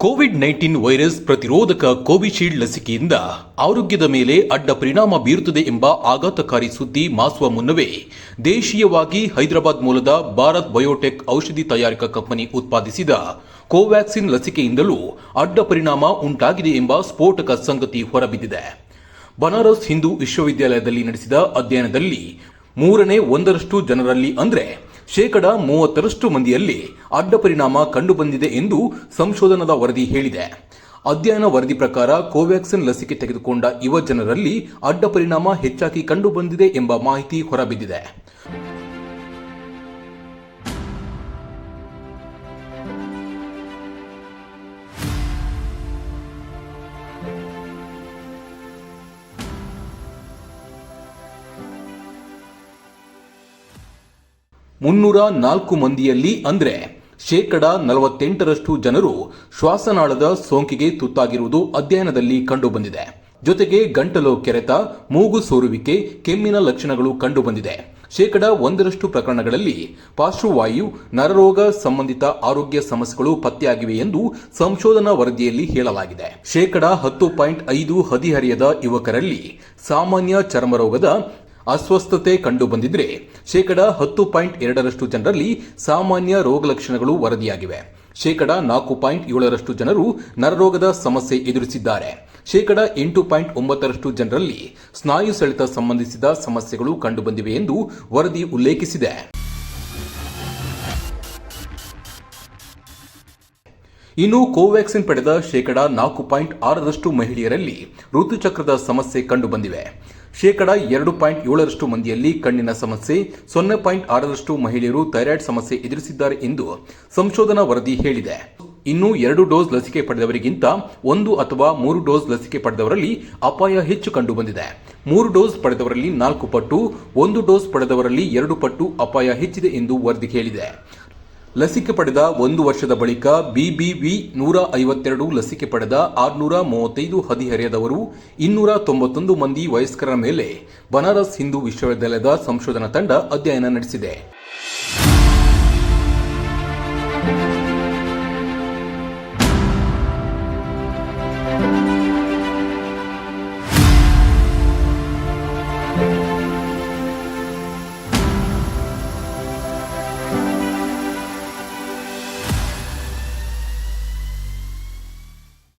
Covid nineteen virus ಪ್ರತಿರೋಧಕ Covishield ಲಸಿಕೆಯಿಂದ ಆರೋಗ್ಯದ ಮೇಲೆ ಅಡ್ಡ ಪರಿಣಾಮ ಬೀರುತ್ತದೆ ಎಂಬ ಆಘಾತಕಾರಿ ಸುದ್ದಿ ಮಾಸುವ ಮುನ್ನವೇ ದೇಶೀಯವಾಗಿ ಹೈದರಾಬಾದ್ ಮೂಲದ ಭಾರತ್ ಬಯೋಟೆಕ್ ಔಷಧಿ ತಯಾರಿಕಾ ಕಂಪನಿ ಉತ್ಪಾದಿಸಿದ ಕೋವ್ಯಾಕ್ಸಿನ್ ಲಸಿಕೆಯಿಂದಲೂ ಅಡ್ಡ ಪರಿಣಾಮ ಉಂಟಾಗಿದೆ ಎಂಬ ಸ್ಫೋಟಕ ಸಂಗತಿ ಹೊರಬಿದ್ದಿದೆ. ಬನಾರಸ್ ಹಿಂದೂ ವಿಶ್ವವಿದ್ಯಾಲಯದಲ್ಲಿ ನಡೆಸಿದ ಅಧ್ಯಯನದಲ್ಲಿ ಮೂರನೇ ಒಂದರಷ್ಟು ಜನರಲ್ಲಿ ಅಂದ್ರೆ ಶೇಕಡ ಮೂವತ್ತರಷ್ಟು ಮಂದಿಯಲ್ಲಿ ಅಡ್ಡ ಪರಿಣಾಮ ಕಂಡುಬಂದಿದೆ ಎಂದು ಸಂಶೋಧನದ ವರದಿ ಹೇಳಿದೆ. ಅಧ್ಯಯನ ವರದಿ ಪ್ರಕಾರ ಕೋವ್ಯಾಕ್ಸಿನ್ ಲಸಿಕೆ ತೆಗೆದುಕೊಂಡ ಯುವ ಜನರಲ್ಲಿ ಅಡ್ಡ ಪರಿಣಾಮ ಹೆಚ್ಚಾಗಿ ಕಂಡುಬಂದಿದೆ ಎಂಬ ಮಾಹಿತಿ ಹೊರಬಿದ್ದಿದೆ. ಮುನ್ನೂರ ನಾಲ್ಕು ಮಂದಿಯಲ್ಲಿ ಅಂದರೆ ಶೇಕಡ ನಲವತ್ತೆಂಟರಷ್ಟು ಜನರು ಶ್ವಾಸನಾಳದ ಸೋಂಕಿಗೆ ತುತ್ತಾಗಿರುವುದು ಅಧ್ಯಯನದಲ್ಲಿ ಕಂಡುಬಂದಿದೆ. ಜೊತೆಗೆ ಗಂಟಲು ಕೆರೆತ, ಮೂಗು ಸೋರುವಿಕೆ, ಕೆಮ್ಮಿನ ಲಕ್ಷಣಗಳು ಕಂಡುಬಂದಿದೆ. ಶೇಕಡ ಒಂದರಷ್ಟು ಪ್ರಕರಣಗಳಲ್ಲಿ ಪಾರ್ಶ್ವವಾಯು, ನರರೋಗ ಸಂಬಂಧಿತ ಆರೋಗ್ಯ ಸಮಸ್ಯೆಗಳು ಪತ್ತೆಯಾಗಿವೆ ಎಂದು ಸಂಶೋಧನಾ ವರದಿಯಲ್ಲಿ ಹೇಳಲಾಗಿದೆ. ಶೇಕಡ ಹತ್ತು ಪಾಯಿಂಟ್ ಐದು ಹದಿಹರೆಯದ ಯುವಕರಲ್ಲಿ ಸಾಮಾನ್ಯ ಚರ್ಮರೋಗದ ಅಸ್ವಸ್ಥತೆ ಕಂಡುಬಂದಿದ್ರೆ ಶೇಕಡ ಹತ್ತು ಪಾಯಿಂಟ್ ಎರಡರಷ್ಟು ಜನರಲ್ಲಿ ಸಾಮಾನ್ಯ ರೋಗ ಲಕ್ಷಣಗಳು ವರದಿಯಾಗಿವೆ. ಶೇಕಡ ನಾಲ್ಕು ಪಾಯಿಂಟ್ ಏಳರಷ್ಟು ಜನರು ನರರೋಗದ ಸಮಸ್ಯೆ ಎದುರಿಸಿದ್ದಾರೆ. ಶೇಕಡ ಎಂಟು ಪಾಯಿಂಟ್ ಒಂಬತ್ತರಷ್ಟು ಜನರಲ್ಲಿ ಸ್ನಾಯು ಸೆಳೆತ ಸಂಬಂಧಿಸಿದ ಸಮಸ್ಯೆಗಳು ಕಂಡುಬಂದಿವೆ ಎಂದು ವರದಿ ಉಲ್ಲೇಖಿಸಿದೆ. ಇನ್ನು ಕೋವ್ಯಾಕ್ಸಿನ್ ಪಡೆದ ಶೇಕಡ ನಾಲ್ಕು ಪಾಯಿಂಟ್ ಆರರಷ್ಟು ಮಹಿಳೆಯರಲ್ಲಿ ಋತುಚಕ್ರದ ಸಮಸ್ಯೆ ಕಂಡುಬಂದಿವೆ. ಶೇಕಡ ಎರಡು ಪಾಯಿಂಟ್ ಏಳರಷ್ಟು ಮಂದಿಯಲ್ಲಿ ಕಣ್ಣಿನ ಸಮಸ್ಯೆ, ಸೊನ್ನೆ ಪಾಯಿಂಟ್ ಆರರಷ್ಟು ಮಹಿಳೆಯರು ಥೈರಾಯ್ಡ್ ಸಮಸ್ಯೆ ಎದುರಿಸಿದ್ದಾರೆ ಎಂದು ಸಂಶೋಧನಾ ವರದಿ ಹೇಳಿದೆ. ಇನ್ನು ಎರಡು ಡೋಸ್ ಲಸಿಕೆ ಪಡೆದವರಿಗಿಂತ ಒಂದು ಅಥವಾ ಮೂರು ಡೋಸ್ ಲಸಿಕೆ ಪಡೆದವರಲ್ಲಿ ಅಪಾಯ ಹೆಚ್ಚು ಕಂಡುಬಂದಿದೆ. ಮೂರು ಡೋಸ್ ಪಡೆದವರಲ್ಲಿ ನಾಲ್ಕು ಪಟ್ಟು, ಒಂದು ಡೋಸ್ ಪಡೆದವರಲ್ಲಿ ಎರಡು ಪಟ್ಟು ಅಪಾಯ ಹೆಚ್ಚಿದೆ ಎಂದು ವರದಿ ಹೇಳಿದೆ. ಲಸಿಕೆ ಪಡೆದ ಒಂದು ವರ್ಷದ ಬಳಿಕ ಬಿಬಿವಿ ನೂರ ಐವತ್ತೆರಡು ಲಸಿಕೆ ಪಡೆದ ಆರುನೂರ ಮೂವತ್ತೈದು ಹದಿಹರೆಯದವರು, ಇನ್ನೂರ ತೊಂಬತ್ತೊಂದು ಮಂದಿ ವಯಸ್ಕರ ಮೇಲೆ ಬನಾರಸ್ ಹಿಂದೂ ವಿಶ್ವವಿದ್ಯಾಲಯದ ಸಂಶೋಧನಾ ತಂಡ ಅಧ್ಯಯನ ನಡೆಸಿದೆ.